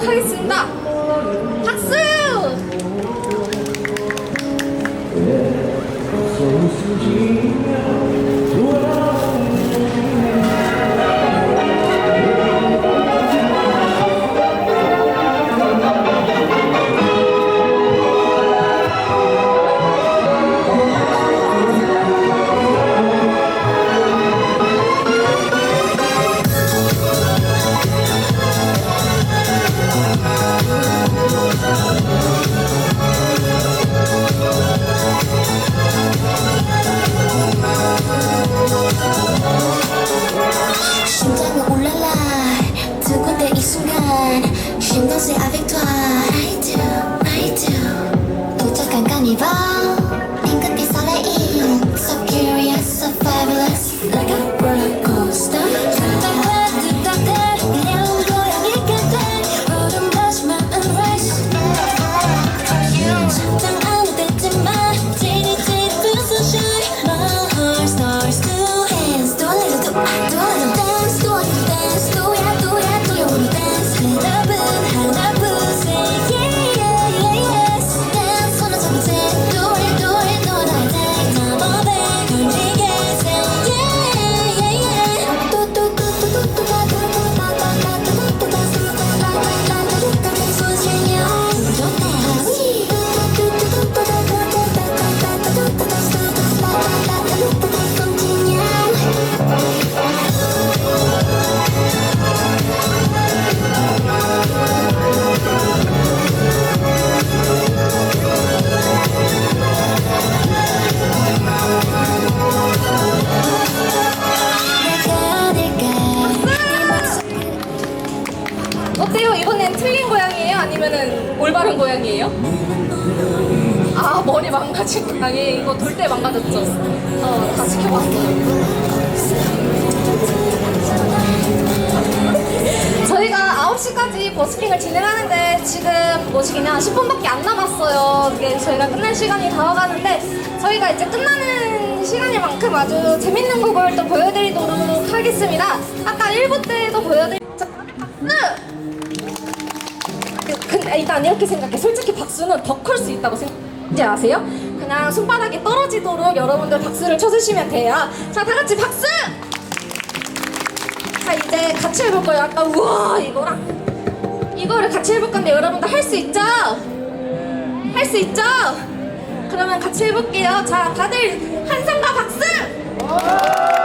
하겠습니다. 틀린 고양이에요? 아니면은 올바른 고양이에요? 아 머리 망가진 고양이 이거 돌 때 망가졌죠? 어 다 지켜봤어요 저희가 9시까지 버스킹을 진행하는데 지금 뭐시기냐 10분밖에 안 남았어요 이게 저희가 끝날 시간이 다가가는데 저희가 이제 끝나는 시간인 만큼 아주 재밌는 곡을 또 보여드리도록 하겠습니다 아까 1부 때도 박수! 근데 일단 이렇게 생각해. 솔직히 박수는 더 클 수 있다고 생각하지 아세요? 그냥 손바닥이 떨어지도록 여러분들 박수를 쳐주시면 돼요. 자, 다 같이 박수! 자, 이제 같이 해볼 거예요. 아까 우와 이거랑 이거를 같이 해볼 건데 여러분들 할 수 있죠? 할 수 있죠? 그러면 같이 해볼게요. 자, 다들 한성과 박수!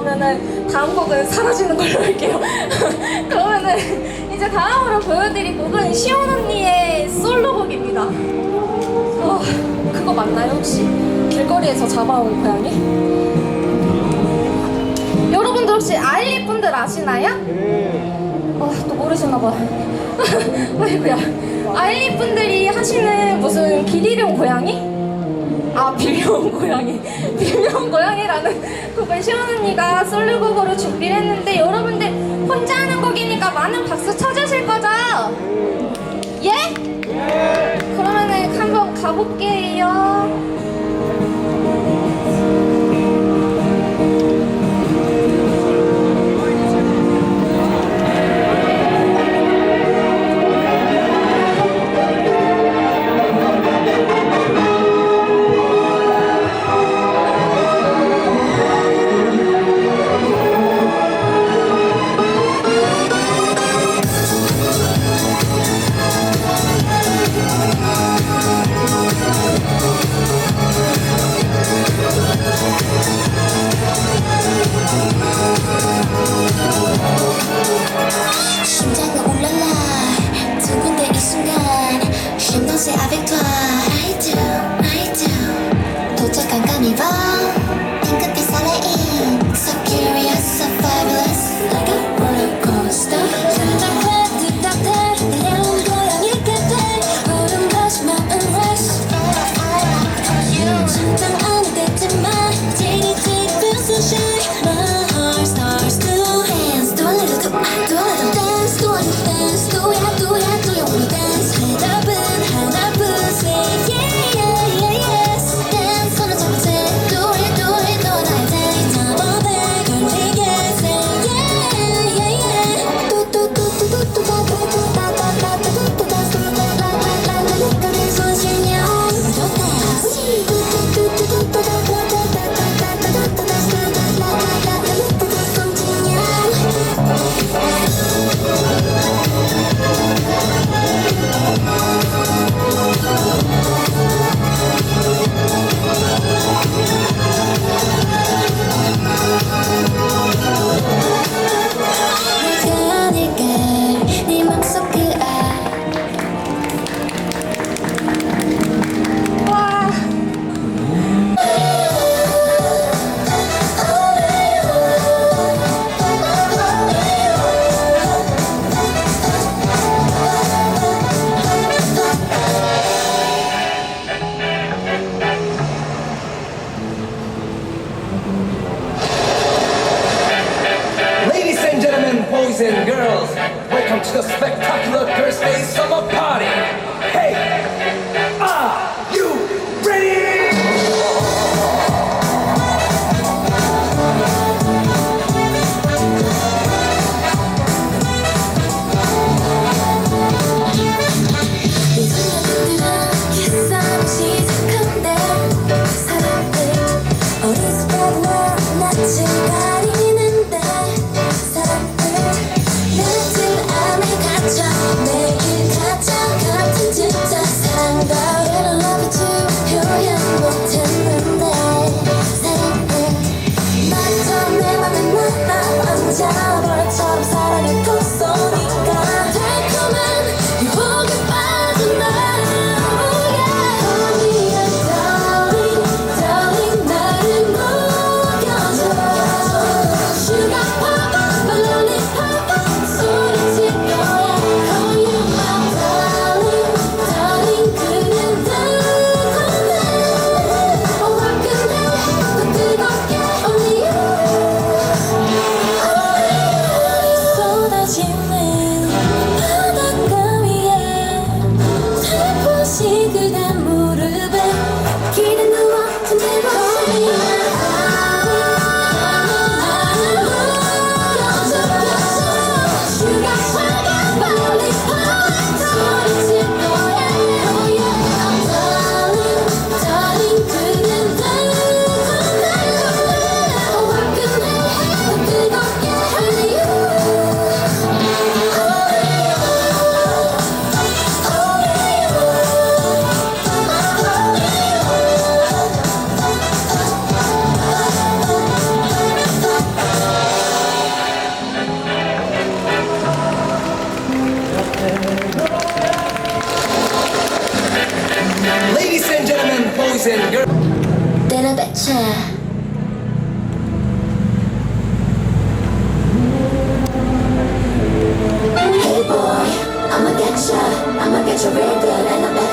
나오면은 다음 곡은 사라지는 걸로 할게요. 그러면은 이제 다음으로 보여드릴 곡은 시온 언니의 솔로곡입니다. 어, 그거 맞나요, 혹시? 길거리에서 잡아온 고양이? 여러분들 혹시 아일리 분들 아시나요? 아, 또 모르시나봐. 아이고야. 아일리 분들이 하시는 무슨 길이룡 고양이? 아 빌려온 고양이 빌려온 고양이라는 곡을 시원 언니가 솔로곡으로 준비를 했는데 여러분들 혼자 하는 곡이니까 많은 박수 쳐주실 거죠? 예? 그러면은 한번 가볼게요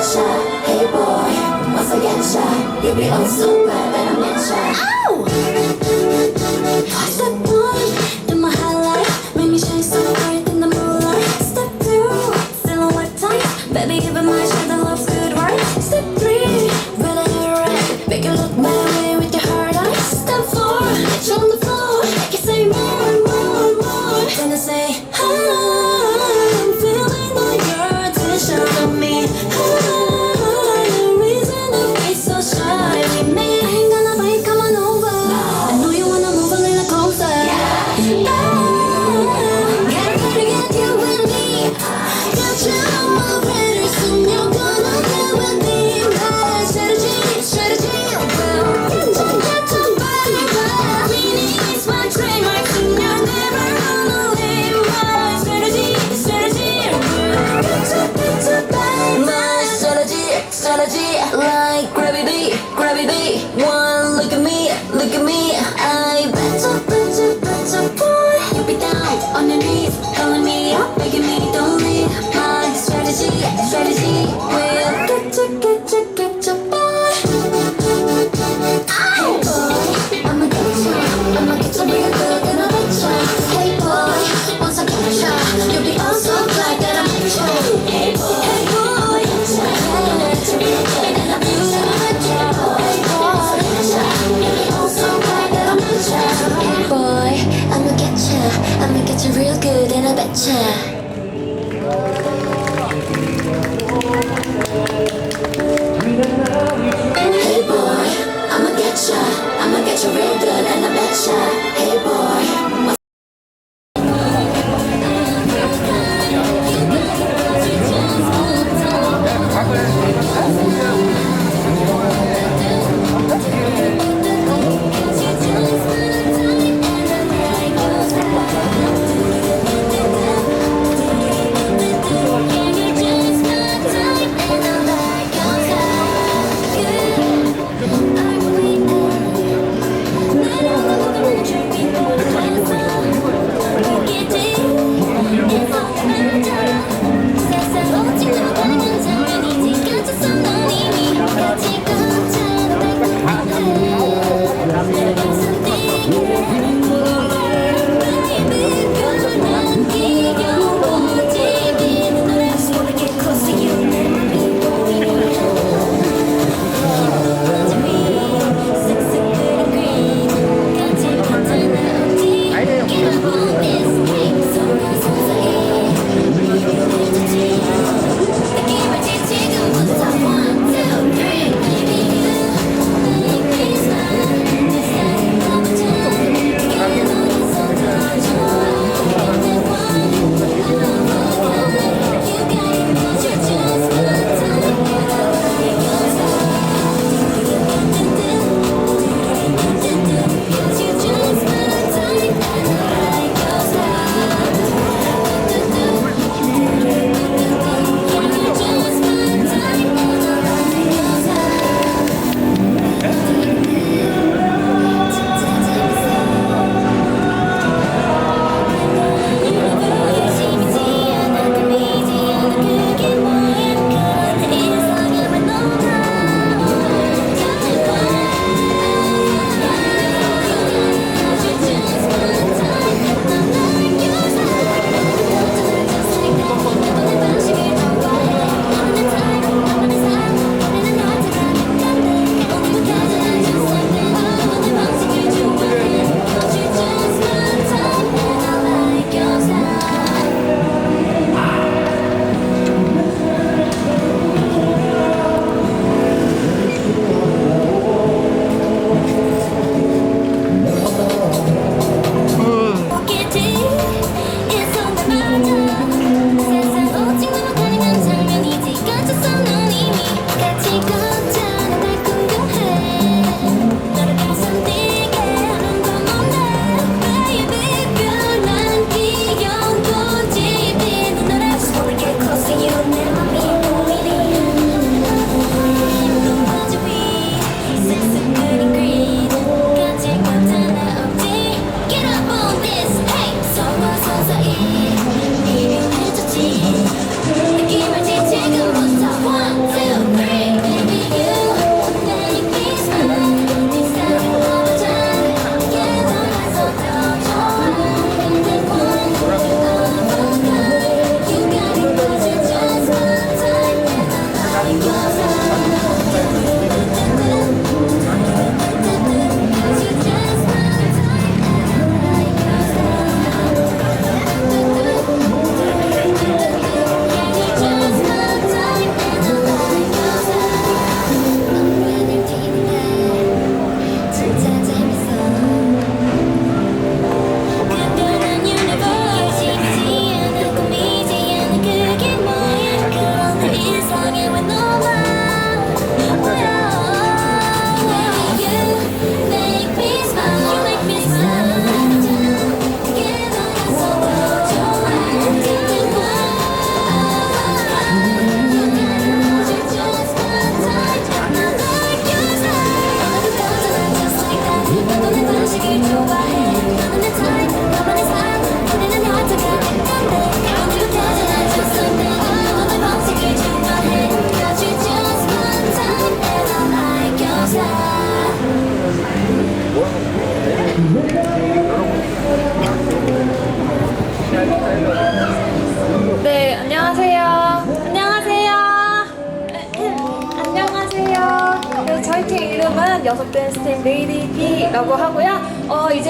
Hey boy, once I get a you'll be all super I'm not shy. My highlight me shine so bright in the moonlight. Step two, baby my good, right? Step three, make look way with your eyes. Step four, the floor, can say more more more. Say.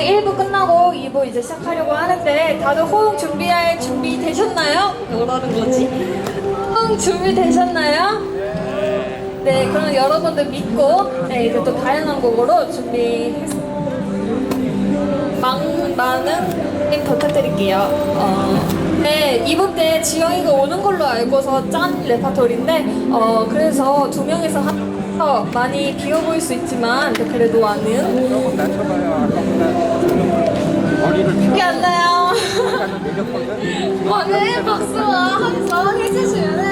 이제 1부 끝나고 2부 이제 시작하려고 하는데 다들 호응 준비할 준비 되셨나요? 뭐라는 거지? 호응 준비 되셨나요? 네, 그럼 여러분들 믿고 네, 이제 또 다양한 곡으로 준비했습니다. 많, 많은 힘 부탁드릴게요. 어, 네, 이번 때 지영이가 오는 걸로 알고서 짠 레파토리인데, 어, 그래서 두 명이서 한, 어, 많이 귀여워 보일 수 있지만, 그래도. 조금 낮춰봐요. 아까보다 머리를 이게 안 나요. 오늘 박수와 함성 해주시면